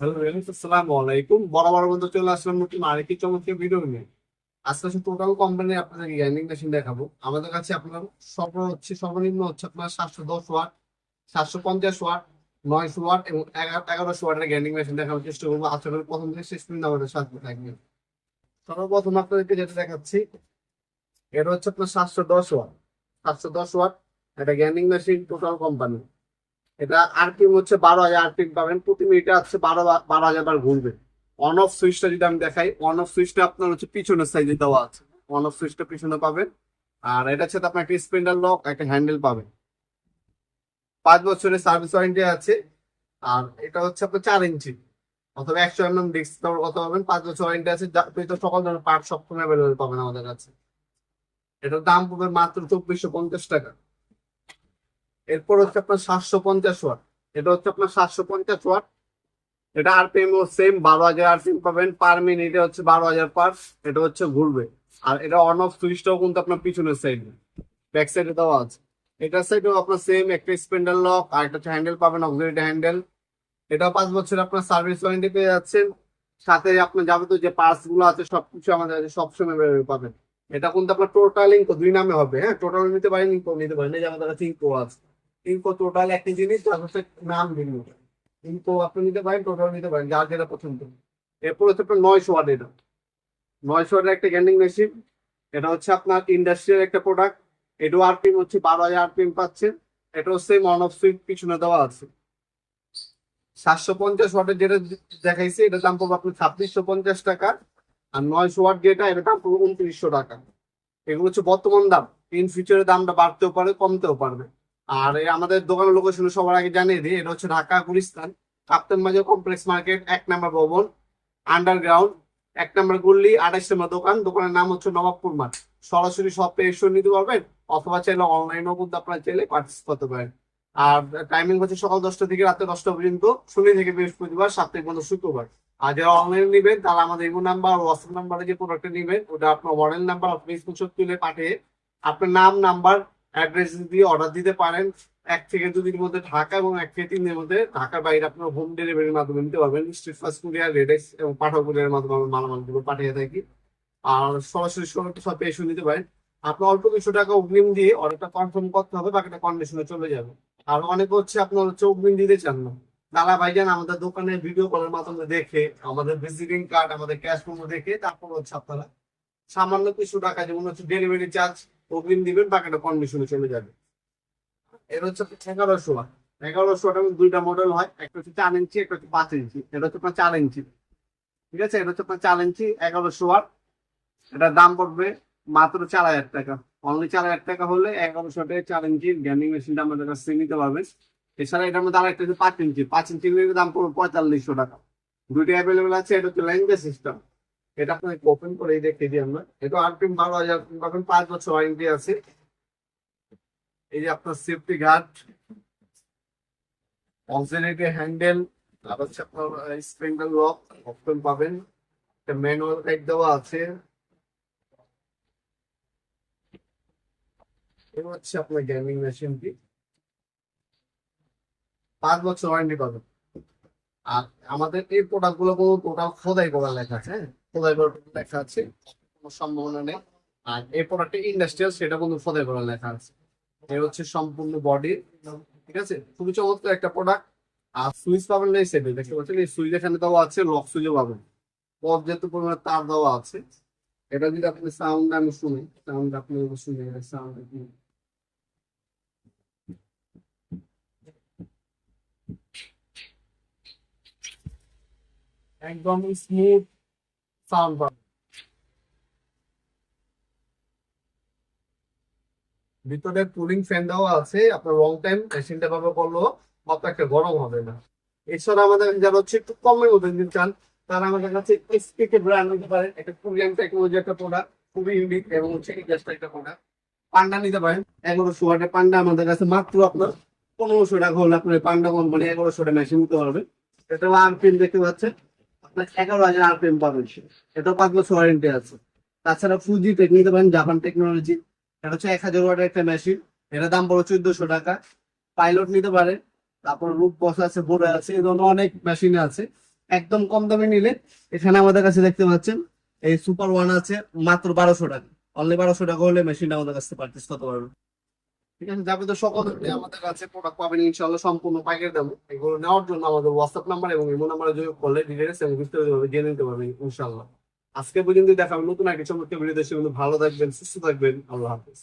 Hello আলাইকুম। বড় বড় চলে আরেকটি টোটাল কোম্পানি মেশিন আমাদের কাছে আপনার হচ্ছে, সর্বনিম্ন সাতশো দশ ওয়াট সাতশো পঞ্চাশ ওয়াট নয়শো ওয়াট এবং প্রথম থেকে শেষ পর্যন্ত আমাদের সাথে থাকবে সর্বপ্রথম আপনাদেরকে যেটা দেখাচ্ছি, এটা হচ্ছে আপনার সাতশো দশ ওয়াট সাতশো দশ ওয়াট এটা গ্যান্ডিং মেশিন টোটাল কোম্পানি এটা আরপিএম হচ্ছে বারো হাজার আরপিএম পাবেন। প্রতি মিনিটে হচ্ছে বারো বারো হাজার বার ঘুরবে অন অফ সুইচটা যদি আমি দেখাই অন অফ সুইচটা আপনার হচ্ছে পিছনের সাইজে দেওয়া আছে। অন অফ সুইচটা পিছনে পাবেন। আর এটা হচ্ছে আপনার একটা স্পেন্ডার লক একটা হ্যান্ডেল পাবেন। পাঁচ বছরের সার্ভিস ওয়ারেন্টি আছে। আর এটা হচ্ছে আপনার চার ইঞ্চি। অথবা একশো এম এম ডিস্ক কত পাবেন? পাঁচ বছর ওয়ারেন্টি আছে। তো সকল ধরনের পার্ট সবসময় অ্যাভেলেবেল পাবেন আমাদের কাছে। এটার দাম পড়বে মাত্র চব্বিশশো পঞ্চাশ টাকা। এরপর হচ্ছে আপনার সাতশো পঞ্চাশ ওয়াট। এটা হচ্ছে আপনার সাতশো পঞ্চাশ ওয়াট। এটা আরপিএম ও সেম বারো হাজার আরপিএম পাবেন। পার মিনিটে হচ্ছে বারো হাজার পার। এটা হচ্ছে ঘুরবে। আর এটা অন অফ সুইচটাও কিন্তু আপনার পিছনের সাইডে ব্যাক সাইডে দেওয়া আছে। এটার সাইডেও আপনার সেম একটা স্পেন্ডার লক আর একটা হ্যান্ডেল পাবেন অক্সিলারি হ্যান্ডেল এটা পাঁচ বছর আপনার সার্ভিস ওয়ারেন্টি পেয়ে যাচ্ছেন। সাথে আপনার যাবতীয় যে পার্টসগুলো আছে, সবকিছু আমাদের কাছে সবসময় পাবেন। এটা কিন্তু আপনার টোটাল দুই নামে হবে হ্যাঁ? টোটাল নিতে পারেন ইনকো নিতে পারেন, এই যে আমাদের কাছে ইনকো আছে। ইনকো টোটাল একই জিনিস যার হচ্ছে নাম ভিন্ন ইনকো আপনি নিতে পারেন, টোটাল নিতে পারেন, যার যেটা পছন্দ। এরপর হচ্ছে আপনার নয়শো ওয়াট এটা নয়শো ওয়াটের একটা গ্যান্ডিং মেশিন এটা হচ্ছে আপনার ইন্ডাস্ট্রিয়াল একটা প্রোডাক্ট এটাও আরপিএম হচ্ছে, বারো হাজার আরপিএম পাচ্ছেন। এটাও সেম অন অফ সুইট পিছনে দেওয়া আছে। সাতশো পঞ্চাশ ওয়াটের যেটা দেখাইছে, এটার দাম পড়বে আপনার ছাব্বিশশো পঞ্চাশ টাকা। আর নয়শো ওয়াট যেটা, এটার দাম পড়বে উনত্রিশশো টাকা। এগুলো হচ্ছে বর্তমান দাম। ইন ফিউচারে দামটা বাড়তেও পারে, কমতেও পারবে। আর আমাদের দোকানের লোকেশন সবার আগে জানিয়ে দিই, এটা হচ্ছে ঢাকা, গুলিস্তান। কাপ্তান বাজার কমপ্লেক্স মার্কেট এক নাম্বার ভবন আন্ডারগ্রাউন্ড এক নাম্বার গুল্লি আঠাশ নম্বর দোকান। দোকানের নাম হচ্ছে নবাবপুর মাঠ। সরাসরি শপে এসে নিতে পারবেন, অথবা চাইলে অনলাইনেও কিন্তু আপনারা চাইলে পার্চেস করতে পারেন। আর টাইমিং হচ্ছে সকাল দশটা থেকে রাতে দশটা পর্যন্ত, শনি থেকে বৃহস্পতিবার, সাপ্তাহিক বন্ধ শুক্রবার। আর যারা অনলাইনে নেবেন, তারা আমাদের ইমো নাম্বার হোয়াটসঅ্যাপ নাম্বারে যে প্রোডাক্টটা নেবেন, ওটা আপনার মডেল নাম্বার আপনি স্ক্রিনশট তুলে পাঠিয়ে আপনার নাম নাম্বার অ্যাড্রেস দিয়ে অর্ডার দিতে পারেন। এক থেকে দুদিনের মধ্যে ঢাকা এবং এক থেকে তিন দিনের মধ্যে ঢাকার বাইরে আপনার হোম ডেলিভারির মাধ্যমে নিতে পারবেন। স্ট্রিট ফাস্ট কুরিয়ার রেডেক্স এবং পাঠক কুরিয়ারের মাধ্যমে আমরা মালামালগুলো পাঠিয়ে থাকি। আর সরাসরি সব এসে নিতে পারেন। আপনার অল্প কিছু টাকা অগ্রিম দিয়ে অর্ডারটা কনফার্ম করতে হবে, বাকিটা কন্ডিশনে চলে যাবে। আর অনেকে হচ্ছে আপনার হচ্ছে অগ্রিম দিতে চান না। দাদা ভাইজান, আমাদের দোকানে ভিডিও কলের মাধ্যমে দেখে, আমাদের ভিজিটিং কার্ড আমাদের ক্যাশ মেমো দেখে, তারপর হচ্ছে আপনারা সামান্য কিছু টাকা যেমন হচ্ছে ডেলিভারি চার্জ অগ্রিম দিবেন, বাকিটা কন্ডিশনে চলে যাবে। এর হচ্ছে এগারোশো এগারোশো টাকা দুইটা মডেল হয়, একটা হচ্ছে চার ইঞ্চি, একটা হচ্ছে পাঁচ ইঞ্চি। এটা হচ্ছে আপনার চার ইঞ্চি। ঠিক আছে? এটা হচ্ছে আপনার চার ইঞ্চি, এগারোশো ওয়াট। এটার দাম পড়বে মাত্র চার হাজার টাকা। অনলি চার হাজার টাকা হলে এগারোশো টাকা চার ইঞ্চি গ্যামিং মেশিনটা আমাদের কাছ থেকে নিতে পারবেন। এছাড়া এটার মধ্যে আরেকটা হচ্ছে পাঁচ ইঞ্চি। পাঁচ ইঞ্চি দাম পড়বে পঁয়তাল্লিশশো টাকা। দুইটা অ্যাভেলেবেল আছে, এটা হচ্ছে ল্যাঙ্গুয়েজ সিস্টেম এটা আপনাকে ওপেন করে দেখে দিই আমরা। এটা আরপিএম বারো হাজার পাবেন পাঁচ বছর ওয়ারেন্টি আছে। এই যে আপনার সেফটি গার্ড অক্সিলারি হ্যান্ডেল আর হচ্ছে আপনার স্প্রিংডাল লক পাবেন। একটা ম্যানুয়াল গাইড দেওয়া আছে। হচ্ছে আপনার গেমিং মেশিনটি পাঁচ বছর ওয়ারেন্টি পাবেন। আর আমাদের এই প্রোডাক্টগুলো টোটাল খোদাই করা লেখা আছে হ্যাঁ? খোদাই করা লেখা আছে, কোনো সম্ভাবনা নেই। আর এই প্রোডাক্টটা ইন্ডাস্ট্রিয়াল সেটা কিন্তু খোদাই করা লেখা আছে। এই হচ্ছে সম্পূর্ণ বডি ঠিক আছে? খুবই চমৎকার একটা প্রোডাক্ট আর সুইচ পাবেন না এই সেটে দেখতে পাচ্ছেন? এই সুইচ এখানে দেওয়া আছে লক সুইচও পাবেন। পর্যাপ্ত পরিমাণে তার দেওয়া আছে। এটা যদি আপনি সাউন্ড আমি শুনি সাউন্ড আপনি শুনে সাউন্ড একদম স্মুথ সাউন্ড পাবেন ভিতরে কুলিং ফ্যান দেওয়া আছে, আপনার লং টাইম মেশিনটা ভাবে করলেও অত একটা গরম হবে না। এছাড়া আমাদের যারা হচ্ছে একটু কমের মধ্যে নিতে চান, তারা আমাদের কাছে এসপিকে ব্র্যান্ড নিতে পারেন। একটা কোরিয়ান টেকনোলজি একটা প্রোডাক্ট খুবই ইউনিক এবং হচ্ছে ইন্ডাস্ট্রি একটা প্রোডাক্ট পান্ডা নিতে পারেন, এগারোশো ওয়াটের পান্ডা আমাদের কাছে মাত্র আপনার পনেরোশো টাকা হলে আপনার পান্ডা কোম্পানি এগারোশো টাকা মেশিন নিতে পারবেন। এটা আরপিএম দেখতে পাচ্ছেন। এগারো হাজার আরপিএম পাবেন এটা পাঁচ বছর ওয়ারেন্টি আছে। তাছাড়া ফুজি টেক নিতে পারেন জাপান টেকনোলজি এটা হচ্ছে এক হাজার ওয়াটের একটা মেশিন এটার দাম পড়ো চোদ্দশো টাকা। পাইলট নিতে পারে তারপর রূপ বসা আছে বোর্ড আছে, এই ধরনের অনেক মেশিন আছে। একদম কম দামে নিলে এখানে আমাদের কাছে দেখতে পাচ্ছেন, এই সুপার ওয়ান আছে মাত্র বারোশো টাকা। অনলি বারোশো টাকা হলে মেশিনটা আমাদের কাছে পারচেস করতে পারবেন। ঠিক আছে? যাবে তো সকল আমাদের কাছে প্রোডাক্ট পাবেন ইনশাআল্লাহ সম্পূর্ণ পাইকারি দাম এগুলো নেওয়ার জন্য আমাদের হোয়াটসঅ্যাপ নাম্বার এবং ইমো নাম্বারে যোগাযোগ করলে ডিটেলস এবং বিস্তারিত জেনে নিতে পারবেন ইনশাআল্লাহ। আজকে পর্যন্ত দেখাবেন নতুন একটা চমৎকার ভিডিও দেশে ভালো থাকবেন সুস্থ থাকবেন। আল্লাহ হাফিজ।